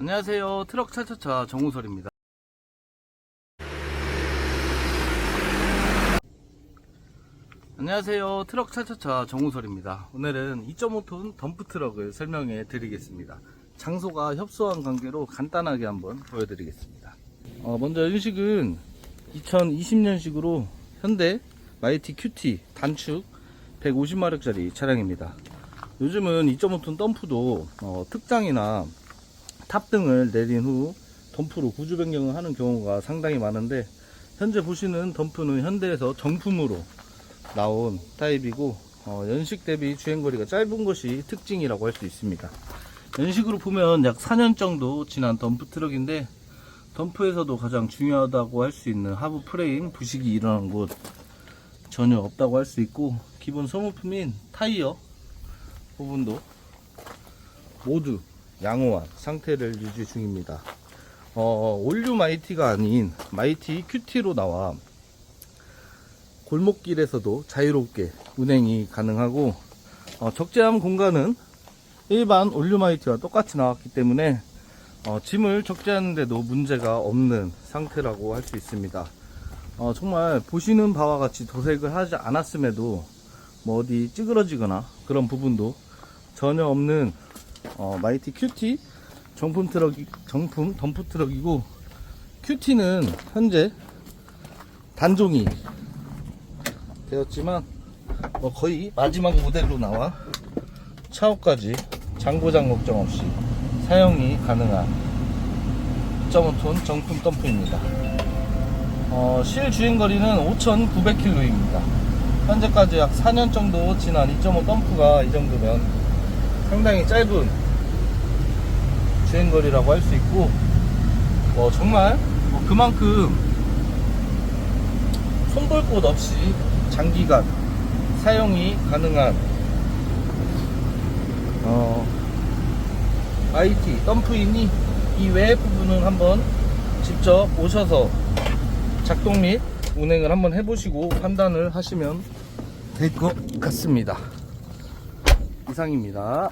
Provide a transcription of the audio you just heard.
안녕하세요. 트럭 차차차 정우설입니다. 안녕하세요. 트럭 차차차 정우설입니다. 오늘은 2.5톤 덤프 트럭을 설명해 드리겠습니다. 장소가 협소한 관계로 간단하게 한번 보여드리겠습니다. 어, 먼저 연식은 2020년식으로 현대 마이티 큐티 단축 150마력짜리 차량입니다. 요즘은 2.5톤 덤프도 어, 특장이나 탑 등을 내린 후 덤프로 구조 변경을 하는 경우가 상당히 많은데 현재 보시는 덤프는 현대에서 정품으로 나온 타입이고 어, 연식 대비 주행거리가 짧은 것이 특징이라고 할 수 있습니다. 연식으로 보면 약 4년 정도 지난 덤프 트럭인데 덤프에서도 가장 중요하다고 할 수 있는 하부 프레임 부식이 일어난 곳 전혀 없다고 할 수 있고 기본 소모품인 타이어 부분도 모두 양호한 상태를 유지 중입니다. 어, 올류 마이티가 아닌 마이티 큐티로 나와 골목길에서도 자유롭게 운행이 가능하고 어, 적재함 공간은 일반 올류 마이티와 똑같이 나왔기 때문에 어, 짐을 적재하는데도 문제가 없는 상태라고 할 수 있습니다. 어, 정말 보시는 바와 같이 도색을 하지 않았음에도 뭐 어디 찌그러지거나 그런 부분도 전혀 없는 어, 마이티 큐티 정품 트럭이 정품 덤프 트럭이고 큐티는 현재 단종이 되었지만 뭐 거의 마지막 모델로 나와 차후까지 장고장 걱정 없이 사용이 가능한 2.5톤 정품 덤프입니다. 어, 실 주행거리는 5,900km입니다. 현재까지 약 4년 정도 지난 2.5 덤프가 이 정도면 상당히 짧은 주행거리라고 할 수 있고, 뭐 정말 뭐 그만큼 손볼 곳 없이 장기간 사용이 가능한 어, IT 덤프이니 이 외의 부분은 한번 직접 오셔서 작동 및 운행을 한번 해보시고 판단을 하시면 될 것 같습니다. 이상입니다.